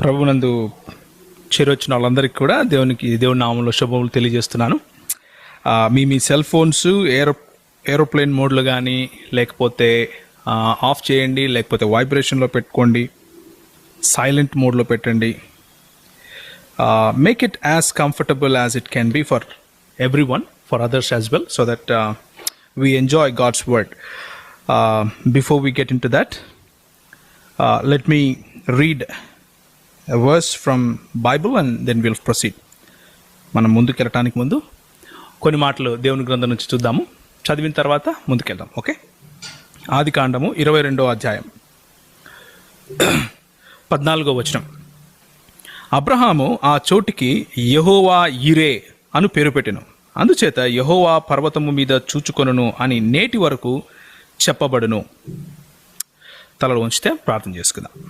ప్రభునందు చేరొచ్చిన వాళ్ళందరికీ కూడా దేవునికి దేవుని నామంలో శుభములు తెలియజేస్తున్నాను. మీ మీ సెల్ ఫోన్స్ ఏరో ఏరోప్లేన్ మోడ్లో కానీ లేకపోతే ఆఫ్ చేయండి లేకపోతే వైబ్రేషన్లో పెట్టుకోండి సైలెంట్ మోడ్లో పెట్టండి. Make it as comfortable as it can be for every one for others as well so that we enjoy God's word before we get into that let me read verse from Bible and then will proceed మనం ముందుకెళ్ళటానికి ముందు కొన్ని మాటలు దేవుని గ్రంథం నుంచి చూద్దాము. చదివిన తర్వాత ముందుకెళ్దాం. ఓకే? ఆది కాండము ఇరవై రెండో అధ్యాయం. పద్నాలుగో వచనం. అబ్రహాము ఆ చోటికి యహోవా ఇరే అను పేరు పెట్టెను. అందుచేత యహోవా పర్వతము మీద చూచుకొనును అని నేటి వరకు చెప్పబడును. తలలో ఉంచితే ప్రార్థన చేసుకుందాం.